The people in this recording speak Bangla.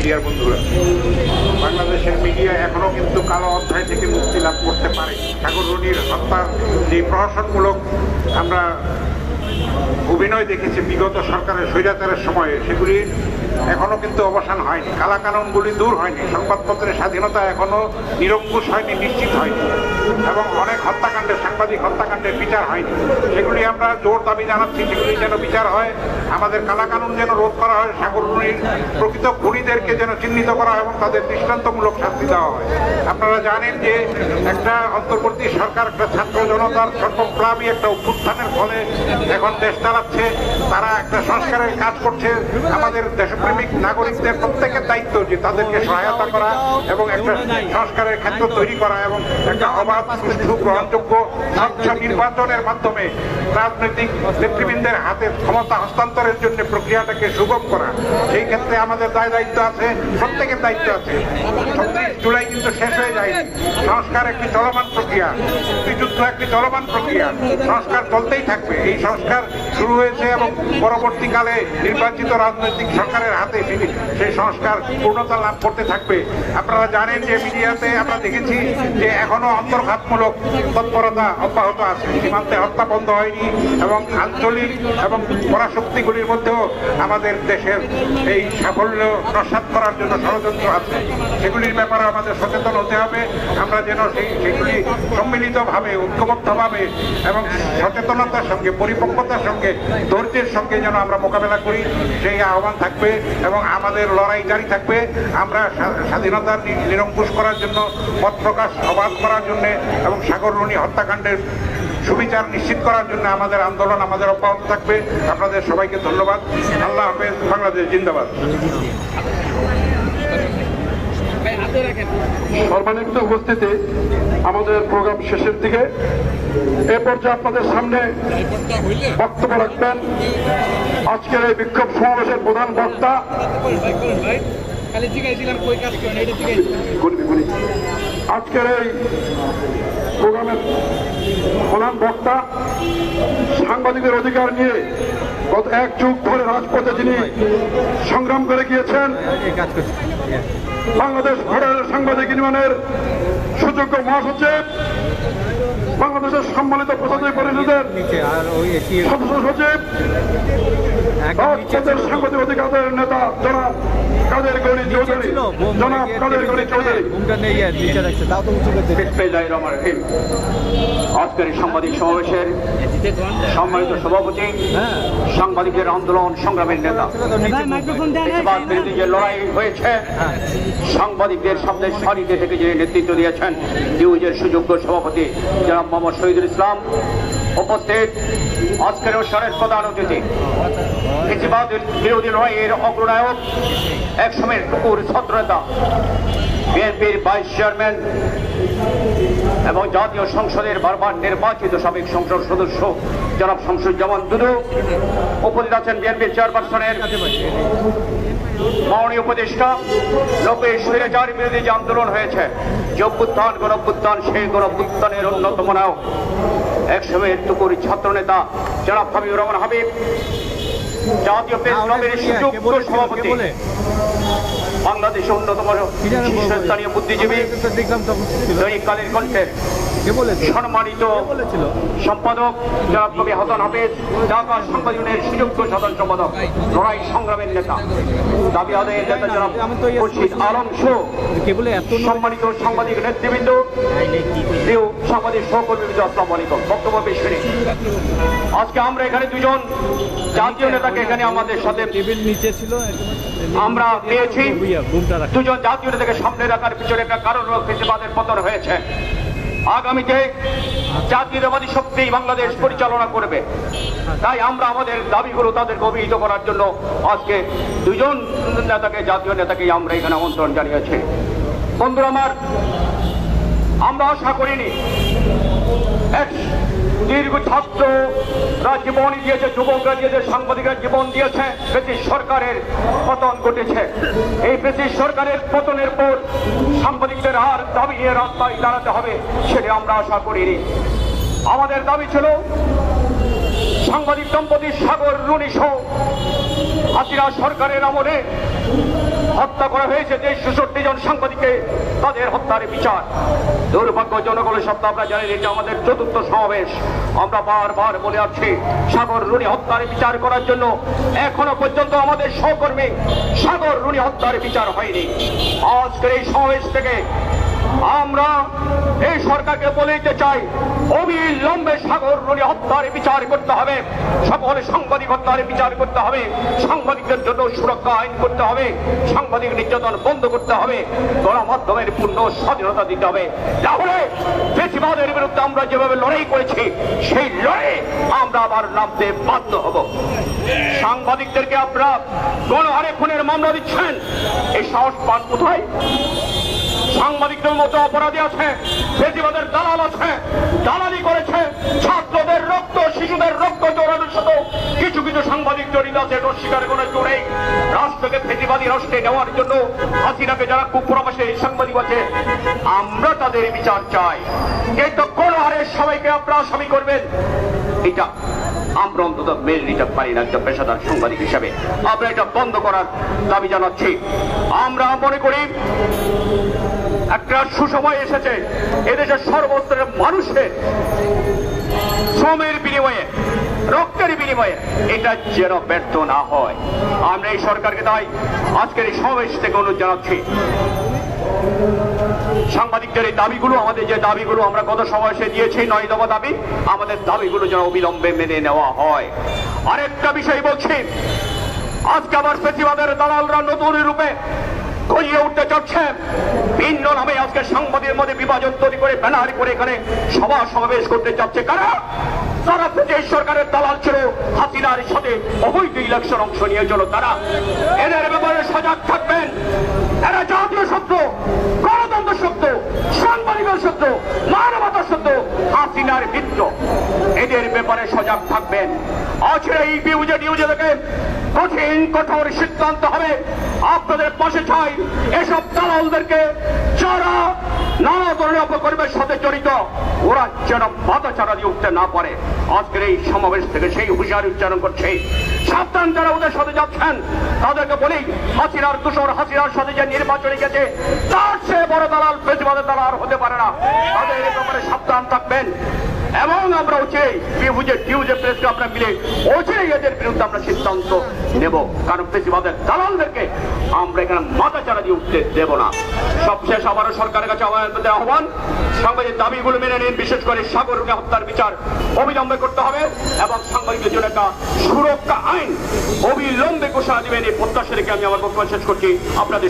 মিডিয়ার বন্ধুরা। বাংলাদেশের মিডিয়া এখনও কিন্তু কালো অধ্যায় থেকে মুক্তি লাভ করতে পারে। ঠাকুর রনির হত্যার যে প্রশাসনমূলক আমরা অভিনয় দেখেছি, বিগত সরকারের স্বৈরাচারের সময়ে, সেগুলি এখনও কিন্তু অবসান হয়নি। কালা কানুনগুলি দূর হয়নি। সংবাদপত্রের স্বাধীনতা এখনও নিরঙ্কুশ হয়নি, নিশ্চিত হয়নি। এবং অনেক হত্যাকাণ্ডের সাংবাদিক হত্যাকাণ্ডের বিচার হয়নি। সেগুলি আমরা জোর দাবি জানাচ্ছি, সেগুলি যেন বিচার হয়, আমাদের কালা কানুন যেন রোধ করা হয় সাগররুনির প্রকৃত খুনিদেরকে যেন চিহ্নিত করা হয় এবং তাদের দৃষ্টান্তমূলক শাস্তি দেওয়া হয়। আপনারা জানেন যে একটা অন্তর্বর্তী সরকার, একটা ছাত্র জনতার সর্বপ্লাবী একটা অভ্যুত্থানের ফলে এখন দেশ চালাচ্ছে, তারা একটা সংস্কারের কাজ করছে, আমাদের দেশপ্রেমিক নাগরিকদের প্রত্যেকের দায়িত্ব যে তাদেরকে সহায়তা করা এবং একটা সংস্কারের ক্ষেত্র তৈরি করা এবং একটা অবাধ, সুষ্ঠু, গ্রহণযোগ্য স্বচ্ছ নির্বাচনের মাধ্যমে রাজনৈতিক নেতৃবৃন্দের হাতে ক্ষমতা হস্তান্তরের জন্য প্রক্রিয়াটাকে সুগম করা। সেই ক্ষেত্রে আমাদের দায় দায়িত্ব আছে, প্রত্যেকের দায়িত্ব আছে। জুলাই কিন্তু শেষ হয়ে যায় সংস্কার একটি চলমান প্রক্রিয়া। মুক্তিযুদ্ধ একটি চলমান প্রক্রিয়া। সংস্কার চলতেই থাকবে। এই সংস্কার শুরু হয়েছে এবং পরবর্তীকালে নির্বাচিত রাজনৈতিক সরকারের হাতে সেই- সংস্কার পূর্ণতা লাভ করতে থাকবে। আপনারা জানেন যে মিডিয়াতে আমরা দেখেছি যে এখনও অন্তর্ঘাতমূলক তৎপরতা অব্যাহত আছে। সীমান্তে হত্যা বন্ধ হয়নি এবং আঞ্চলিক এবং পরাশক্তিগুলির মধ্যেও আমাদের দেশের এই সাফল্য নস্বাত করার জন্য ষড়যন্ত্র আছে। সেগুলির ব্যাপারে আমাদের সচেতন হতে হবে। আমরা যেন সেই সেগুলি সম্মিলিতভাবে, ঐক্যবদ্ধভাবে এবং সচেতনতার সঙ্গে, পরিপক্কতার সঙ্গে, ধৈর্যের সঙ্গে যেন আমরা মোকাবেলা করি। সেই আহ্বান থাকবে। এবং আমাদের লড়াই জারি থাকবে। আমরা স্বাধীনতার নিরঙ্কুশ করার জন্য, মত প্রকাশ, অবাধ করার জন্য এবং সাগররণী হত্যাকাণ্ডের সুবিচার নিশ্চিত করার জন্য আমাদের আন্দোলন আমাদের অব্যাহত থাকবে। আপনাদের সবাইকে ধন্যবাদ। আল্লাহ হাফেজ। বাংলাদেশ জিন্দাবাদ। সর্বানিত উপস্থিতি আমাদের প্রোগ্রাম শেষের দিকে। এ পর্যায়ে আপনাদের সামনে বক্তব্য রাখবেন। আজকের এই বিক্ষোভ সমাবেশের প্রধান বক্তা। আজকের এই প্রোগ্রামের প্রধান বক্তা। সাংবাদিকের অধিকার নিয়ে গত এক যুগ ধরে রাজপথে যিনি সংগ্রাম করে গিয়েছেন, বাংলাদেশ ফেডারেল সাংবাদিক ইউনিয়নের সুযোগ্য মহাসচিব বাংলাদেশের সম্মানিত প্রশাসনিক পরিষদের আর ওই এটি সদস্য সচিব সাংবাদিক অধিকারের নেতা জনাব কাদের চৌধুরী জনাব কাদের চৌধুরী। আজকের সাংবাদিক সমাবেশের সম্মানিত সভাপতি হ্যাঁ। সাংবাদিকদের আন্দোলন সংগ্রামের নেতা। যে লড়াই হয়েছে। হ্যাঁ। সাংবাদিকদের সামনে সারিতে থেকে যে নেতৃত্ব দিয়েছেন নিউজের সুযোগ্য সভাপতি জনাব মোহাম্মদ শহীদুল ইসলাম উপস্থিত আজকের অনুষ্ঠানের প্রধান অতিথি। বিরোধী লড়াইয়ের অগ্রনায়ক এক সময়ের টুকুর ছাত্রনেতা। বিএনপির ভাইস চেয়ারম্যান এবং জাতীয় সংসদের বারবার নির্বাচিত সাবেক সংসদ সদস্য জনাব শামসুজ্জামান দুদু উপস্থিত আছেন বিএনপির চেয়ারপারসনের মাননীয় উপদেষ্টা লোকের স্বৈরাচার বিরোধী যে আন্দোলন হয়েছে যে অভ্যুত্থান গণঅভ্যুত্থান সেই গণঅভ্যুত্থানের অন্যতম নায়ক একসময়ের টুকুর ছাত্রনেতা জনাব হাবিব রহমান হাবিব জাতীয় প্রেস ক্লাবের সুযোগ্য সভাপতি বলে বাংলাদেশের অন্যতম শীর্ষস্থানীয় বুদ্ধিজীবী দৈনিক কালের কণ্ঠের সম্মানিত সম্পাদক জনাব কবি হাসান হাফেজ ঢাকা সাংবাদিকের সুযোগ্য সাধারণ সম্পাদক লড়াই সংগ্রামের নেতা। দাবি আদায়ের নেতা জনাব খুরশিদ আলম শো। কে বলে সম্মানিত সাংবাদিক নেতৃবৃন্দ সাংবাদিক সহকর্মীবৃন্দ আসসালামু আলাইকুম। বক্তব্য পেশ করি আজকে আমরা এখানে দুজন জাতীয় নেতাকে এখানে আমাদের সাথে টেবিল নিচে ছিল আমরা পেয়েছি। দুজন জাতীয় থেকে সামনে রাখার পিছনে একটা কারণ ফেসিবাদের পতন হয়েছে। আগামীতে জাতীয়তাবাদী শক্তি বাংলাদেশ পরিচালনা করবে। তাই আমরা আমাদের দাবিগুলো তাদেরকে অভিহিত করার জন্য আজকে দুজন নেতাকে জাতীয় নেতাকে আমরা এখানে আমন্ত্রণ জানিয়েছি। বন্ধুরা আমার আমরা আশা করিনি। এক দীর্ঘ ছাত্ররা জীবন দিয়েছে, যুবকরা দিয়েছে, সাংবাদিকরা জীবন দিয়েছে, ব্রিটিশ সরকারের পতন ঘটেছে। এই ব্রিটিশ সরকারের পতনের পর সাংবাদিকদের আর দাবি নিয়ে রাস্তায় দাঁড়াতে হবে, সেটা আমরা আশা করিনি। আমাদের দাবি ছিল, সাংবাদিক দম্পতি সাগর রুনি হাসিনা সরকারের আমলে হত্যা করা হয়েছে যে ছেষট্টি জন সাংবাদিককে তাদের হত্যার বিচার। দুর্ভাগ্য জনগণের সত্য আমরা জানি এটা আমাদের চতুর্থ সমাবেশ। আমরা বারবার বলে আছি সাগর রুনি হত্যার বিচার করার জন্য এখনও পর্যন্ত আমাদের সহকর্মী সাগর রুনি হত্যার বিচার হয়নি। আজকের এই সমাবেশ থেকে আমরা এই সরকারকে বলে দিতে চাই, অবিলম্বে সাগর রুনি হত্যার বিচার করতে হবে, সকল সাংবাদিক হত্যার বিচার করতে হবে, সাংবাদিকদের জন্য সুরক্ষা আইন করতে হবে, সাংবাদিক নির্যাতন বন্ধ করতে হবে, গণমাধ্যমের পূর্ণ স্বাধীনতা দিতে হবে। তাহলে বেশিবাদের বিরুদ্ধে আমরা যেভাবে লড়াই করেছি, সেই লড়াই আমরা আবার নামতে বাধ্য হব। সাংবাদিকদেরকে আপনারা গণহারে খুনের মামলা দিচ্ছেন, এই সাহস পান কোথায়? সাংবাদিকদের মতো অপরাধী আছে বেশিবাদের দালাল আছে, দালালি করেছে, ছাত্রদের রক্ত, শিশুদের রক্ত চোরানোর সাথে কিছু কিছু সাংবাদিক জড়িত আছে অস্বীকার করে জোরে রাষ্ট্রকে ফেসিবাদী রাষ্ট্রে নেওয়ার জন্য হাসিনাকে যারা কুপ্রবাসে এই সাংবাদিক আছে, আমরা তাদের বিচার চাই। কিন্তু কোন হারে সবাইকে আপনারা আসামি করবেন। এটা আমরা অন্তত মেল নিতে পারি না, একজন পেশাদার সাংবাদিক হিসাবে। আমরা এটা বন্ধ করার দাবি জানাচ্ছি। আমরা মনে করি একটা সুসময় এসেছে। এদেশের সর্বস্তরের মানুষের শ্রমের বিনিময়ে, রক্তের বিনিময়ে এটা যেন ব্যর্থ না হয়। আমরা এই সরকারকে তাই আজকের এই সমাবেশ থেকে অনুরোধ জানাচ্ছি। সাংবাদিকদের এই দাবিগুলো, আমাদের যে দাবিগুলো আমরা গত সমাবেশে দিয়েছি, নয় দফা দাবি, আমাদের দাবিগুলো যেন অবিলম্বে মেনে নেওয়া হয়। আরেকটা বিষয় বলছি, আজকে আবার ফেসিবাদের দালালরা নতুন রূপে গড়িয়ে উঠতে চাচ্ছে ভিন্ন নামে আজকে সাংবাদিকের মধ্যে বিভাজন তৈরি করে ব্যানার করে এখানে সভা সমাবেশ করতে চাচ্ছে কারা? তারা ব্রিটিশ সরকারের দালাল ছিল হাসিনার সাথে অবৈধ ইলেকশন অংশ নিয়েছিল তারা। এদের ব্যাপারে সজাগ থাকবেন। এরা জাতীয় শব্দ, গণতন্ত্র শব্দ সাংবাদিকের শব্দ, মানবতার শব্দ, হাসিনার মিত্র। এদের ব্যাপারে সজাগ থাকবেন। আজকে এই নিউজে থেকে কঠিন, কঠোর সিদ্ধান্ত হবে। আপনাদের পাশে চাই এসব দালালদেরকে যারা নানা ধরনের অপকর্মের সাথে জড়িত। ওরা যেন মাথা চারা দিয়ে উঠতে না পারে। আজকের এই সমাবেশ থেকে সেই হুঁশিয়ারি উচ্চারণ করছে। সাবধান যারা ওদের সাথে যাচ্ছেন, তাদেরকে বলি, হাসিনার তুষর হাসিনার সাথে যে নির্বাচনে গেছে তার সে বড় দালাল বেশিবাদের দালাল হতে পারে না। তাদের ব্যাপারে সাবধান থাকবেন। এবং আমরা অচিরেই বিভুজে টিউজে প্রেসকে আমরা মিলে অচিরেই এদের বিরুদ্ধে আমরা সিদ্ধান্ত নেব। কারণ বেশিবাদের দালালদেরকে আমরা এখানে মাথা চারা দিয়ে উঠতে দেব না। সবশেষ আবারও সরকারের কাছে দেওয়া আহ্বান। সাংবাদিক দাবিগুলো মেনে নিন, বিশেষ করে সাগরকে হত্যার বিচার অবিলম্বে করতে হবে এবং সাংবাদিকদের জন্য একটা সুরক্ষা আইন অবিলম্বে ঘোষণা দিবেন। এই প্রত্যাশা রেখে আমি আমার বক্তব্য শেষ করছি। আপনাদের